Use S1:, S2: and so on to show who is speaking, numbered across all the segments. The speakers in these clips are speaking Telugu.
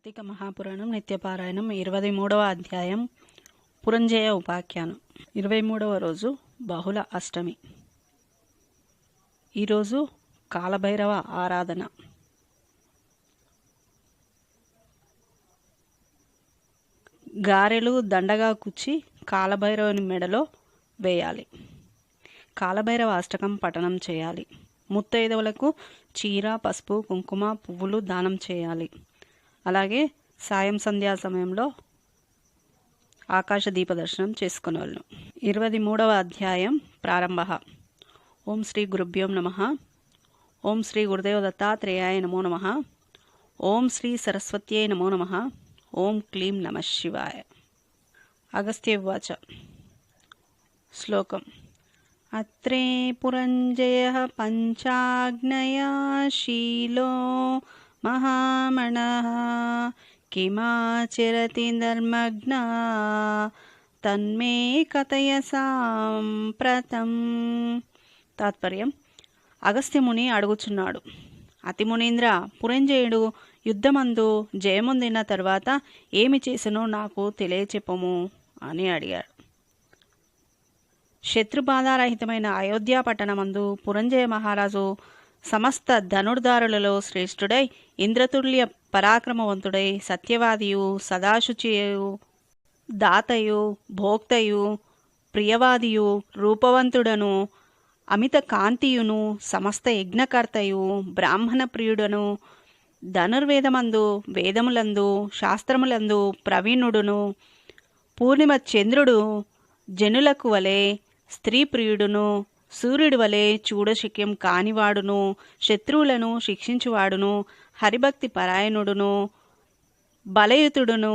S1: కార్తీక మహాపురాణం నిత్యపారాయణం ఇరవై మూడవ అధ్యాయం పురంజయ ఉపాఖ్యానం. ఇరవై మూడవ రోజు బహుళ అష్టమి. ఈరోజు కాలభైరవ ఆరాధన. గారెలు దండగా కుచ్చి కాలభైరవుని మెడలో వేయాలి. కాలభైరవ అష్టకం పఠనం చేయాలి. ముత్తైదవులకు చీర పసుపు కుంకుమ పువ్వులు దానం చేయాలి. అలాగే సాయం సంధ్యా సమయంలో ఆకాశ దీపదర్శనం చేసుకునేవాళ్ళు. ఇరవై మూడవ అధ్యాయం ప్రారంభ. ఓం శ్రీ గురుభ్యోం నమ. ఓం శ్రీ గురుదేవ దత్తాత్రేయాయ నమో నమ. ఓం శ్రీ సరస్వత్యై నమో నమ. ఓం క్లీం నమ శివాయ. అగస్త్యవాచ శ్లోకం. అత్రే పురంజయ పంచాగ్నయా శీలో మహామణ కిమాచరతి నర్మగ్న తన్మే కథయ సాంప్రతం. తాత్పర్యం అగస్త్యముని అడుగుచున్నాడు. అతిమునీంద్ర పురంజయుడు యుద్ధమందు జయముందిన తర్వాత ఏమి చేసినో నాకు తెలియచెప్పము అని అడిగాడు. శత్రుబాధారహితమైన అయోధ్య పట్టణమందు పురంజయ మహారాజు సమస్త ధనుర్ధారులలో శ్రేష్ఠుడై ఇంద్రతుల్య పరాక్రమవంతుడై సత్యవాదియు సదాశుచియు దాతయు భోక్తయు ప్రియవాదియు రూపవంతుడను అమిత కాంతియును సమస్త యజ్ఞకర్తయు బ్రాహ్మణ ప్రియుడను ధనుర్వేదమందు వేదములందు శాస్త్రములందు ప్రవీణుడును పూర్ణిమ చంద్రుడు జనులకు వలె స్త్రీ ప్రియుడును సూర్యుడి వలె చూడశక్యం కానివాడును శత్రువులను శిక్షించువాడును హరిభక్తి పరాయణుడును బలయుతుడును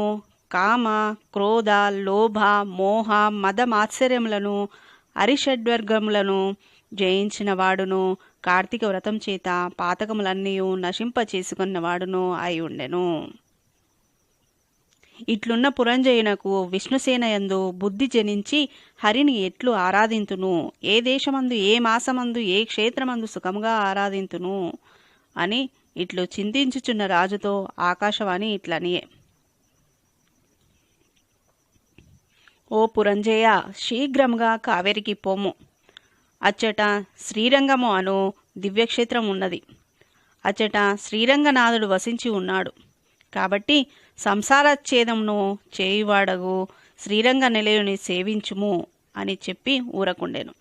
S1: కామ క్రోధ లోభ మోహ మద మాత్సర్యములను అరిషడ్వర్గములను జయించిన వాడును కార్తీక వ్రతం చేత పాతకములన్నీ నశింప చేసుకున్నవాడును అయి ఉండెను. ఇట్లున్న పురంజయునకు విష్ణుసేనయందు బుద్ధి జనించి హరిని ఎట్లు ఆరాధింతును? ఏ దేశమందు ఏ మాసమందు ఏ క్షేత్రమందు సుఖముగా ఆరాధింతును? అని ఇట్లు చింతించుచున్న రాజుతో ఆకాశవాణి ఇట్లనియే. ఓ పురంజయ శీఘ్రముగా కావేరికి పోము. అచ్చట శ్రీరంగము అను దివ్యక్షేత్రం ఉన్నది అచ్చట శ్రీరంగనాథుడు వసించి ఉన్నాడు. కాబట్టి సంసారచ్ఛేదమును చేయువాడగు శ్రీరంగ నిలయుని సేవించుము అని చెప్పి ఊరకుండెను.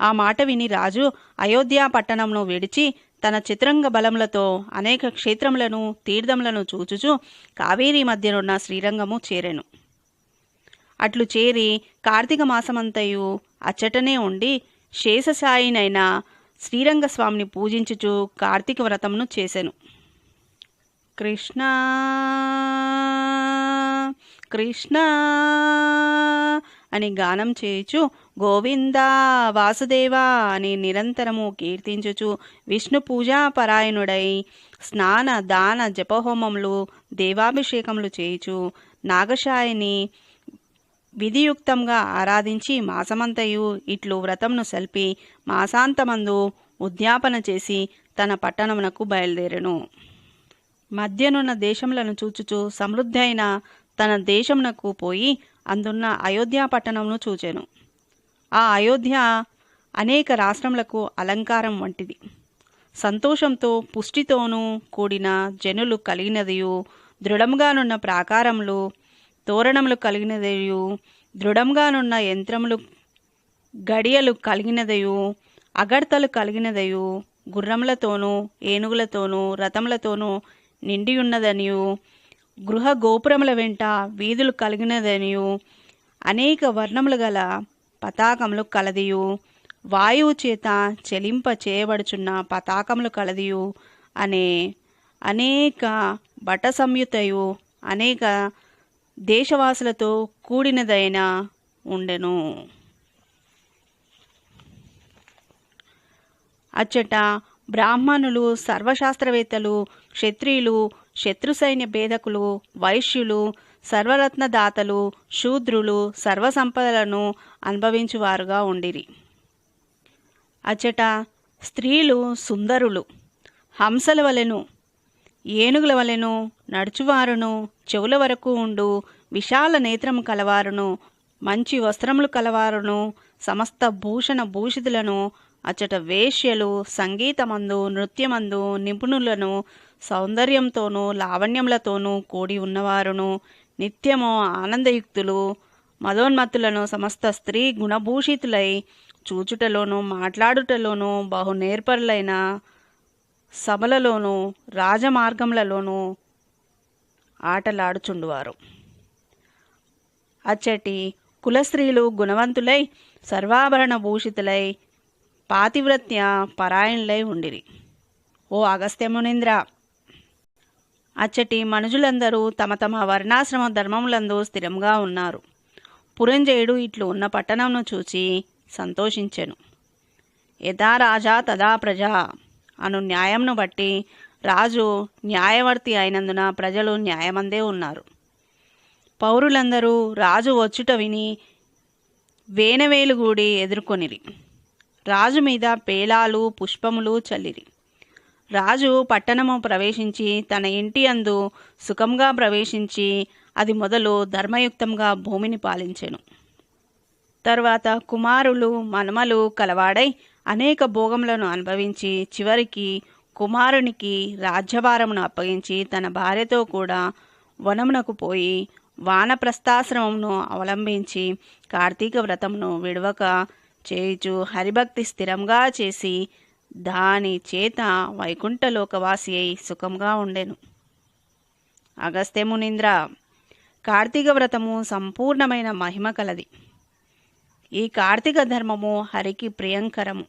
S1: ఆ మాట విని రాజు అయోధ్య పట్టణంను విడిచి తన చిత్రంగ బలములతో అనేక క్షేత్రములను తీర్థములను చూచుచు కావేరీ మధ్యనున్న శ్రీరంగము చేరెను. అట్లు చేరి కార్తీక మాసమంతయు అచ్చటనే ఉండి శేషసాయినైన శ్రీరంగస్వామిని పూజించుచు కార్తీక వ్రతమును చేసెను. కృష్ణ కృష్ణ అని గానం చేయుచు గోవింద వాసుదేవా అని నిరంతరము కీర్తించుచు విష్ణు పూజా పరాయణుడై స్నాన దాన జపహోమములు దేవాభిషేకములు చేయుచు నాగశాయిని విధియుక్తంగా ఆరాధించి మాసమంతయు ఇట్లు వ్రతంను సల్పి మాసాంతమందు ఉద్యాపన చేసి తన పట్టణమునకు బయలుదేరెను. మధ్యనున్న దేశములను చూచుచు సమృద్ధి అయిన తన దేశమునకు పోయి అందున్న అయోధ్య పట్టణమును చూచాను. ఆ అయోధ్య అనేక రాష్ట్రములకు అలంకారం వంటిది. సంతోషంతో పుష్టితోనూ కూడిన జనులు కలిగినదియు దృఢముగానున్న ప్రాకారములు తోరణములు కలిగినదయు దృఢంగానున్న యంత్రములు గడియలు కలిగినదయు అగడ్తలు కలిగినదయు గుర్రములతోనూ ఏనుగులతోనూ రథములతోనూ నిండియున్నదనియు గృహ గోపురముల వెంట వీధులు కలిగినదనియు అనేక వర్ణములు గల పతాకములు కలదియు వాయువు చేత చెలింప చేయబడుచున్న పతాకములు కలదియు అనే అనేక బట సంయుతయు అనేక దేశవాసులతో కూడినదైన ఉండెను. అచ్చట బ్రాహ్మణులు సర్వశాస్త్రవేత్తలు క్షత్రియులు శత్రు సైన్య భేదకులు వైశ్యులు సర్వరత్నదాతలు శూద్రులు సర్వసంపదలను అనుభవించువారుగా ఉండిరి. అచ్చట స్త్రీలు సుందరులు హంసల వలెను ఏనుగుల వలెను నడుచువారును చెవుల వరకు ఉండు విశాల నేత్రము కలవారును మంచి వస్త్రములు కలవారును సమస్త భూషణ భూషితులను అచ్చట వేశ్యలు సంగీతమందు నృత్యమందు నిపుణులను సౌందర్యంతోనూ లావణ్యములతోనూ కూడి ఉన్నవారును. నిత్యము ఆనందయుక్తులు. మదోన్మత్తులను సమస్త స్త్రీ గుణభూషితులై చూచుటలోనూ మాట్లాడుటలోనూ బహు నేర్పరులైన సభలలోనూ రాజమార్గములలోనూ ఆటలాడుచుండువారు. అచ్చటి కులస్త్రీలు గుణవంతులై సర్వాభరణ భూషితులై పాతివ్రత్య పరాయణులై ఉండిరి. ఓ అగస్త్యమునింద్ర అచ్చటి మనుజులందరూ తమ తమ వర్ణాశ్రమ ధర్మములందు స్థిరంగా ఉన్నారు. పురంజయుడు ఇట్లు ఉన్న పట్టణంను చూచి సంతోషించెను. యథా రాజా తదా ప్రజా! అను న్యాయంను బట్టి రాజు న్యాయవర్తి అయినందున ప్రజలు న్యాయమందే ఉన్నారు. పౌరులందరూ రాజు వచ్చుట విని వేనవేలుగూడి ఎదుర్కొనిరి. రాజు మీద పేలాలు పుష్పములు చల్లిరి. రాజు పట్టణము ప్రవేశించి తన ఇంటి అందు సుఖంగా ప్రవేశించి అది మొదలు ధర్మయుక్తంగా భూమిని పాలించెను. తర్వాత కుమారులు మనమలు కలవాడై అనేక భోగములను అనుభవించి చివరికి కుమారునికి రాజ్యభారమును అప్పగించి తన భార్యతో కూడా వనమునకు పోయి వానప్రస్థాశ్రమమును అవలంబించి కార్తీక వ్రతమును విడవక చేయుచు హరిభక్తి స్థిరంగా చేసి దాని చేత వైకుంఠలోకవాసి అయి సుఖంగా ఉండెను. అగస్త్యమునింద్ర కార్తీక వ్రతము సంపూర్ణమైన మహిమ కలది. ఈ కార్తీక ధర్మము హరికి ప్రియంకరము.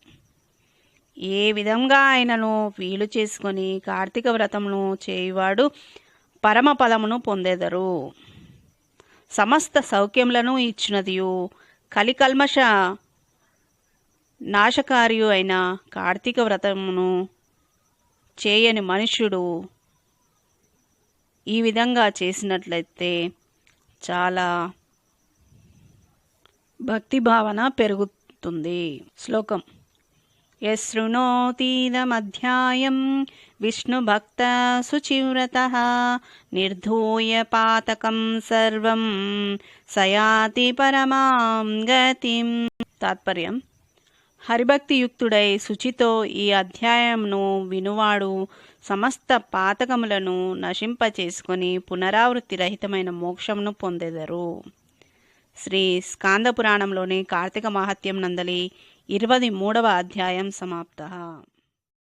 S1: ఏ విధంగా ఆయనను వీలు చేసుకొని కార్తీక వ్రతమును చేయువాడు పరమపదమును పొందెదరు. సమస్త సౌఖ్యములను ఇచ్చినదియు కలికల్మష నాశకారియు అయిన కార్తీక వ్రతమును చేయని మనుష్యుడు ఈ విధంగా చేసినట్లయితే చాలా భక్తి భావన పెరుగుతుంది. శ్లోకం. యశృణోతీదమధ్యాయం విష్ణుభక్త శుచివ్రత నిర్ధూయ పాతకం సర్వం సయాతి పరమాం గతిం. తాత్పర్యం. హరిభక్తియుక్తుడై శుచితో ఈ అధ్యాయంను వినువాడు సమస్త పాతకములను నశింపచేసుకొని పునరావృత్తి రహితమైన మోక్షమును పొందెదరు. శ్రీ స్కాంద పురాణంలోని కార్తీక మహత్యం నందలి ఇరవై మూడవ అధ్యాయం సమాప్త.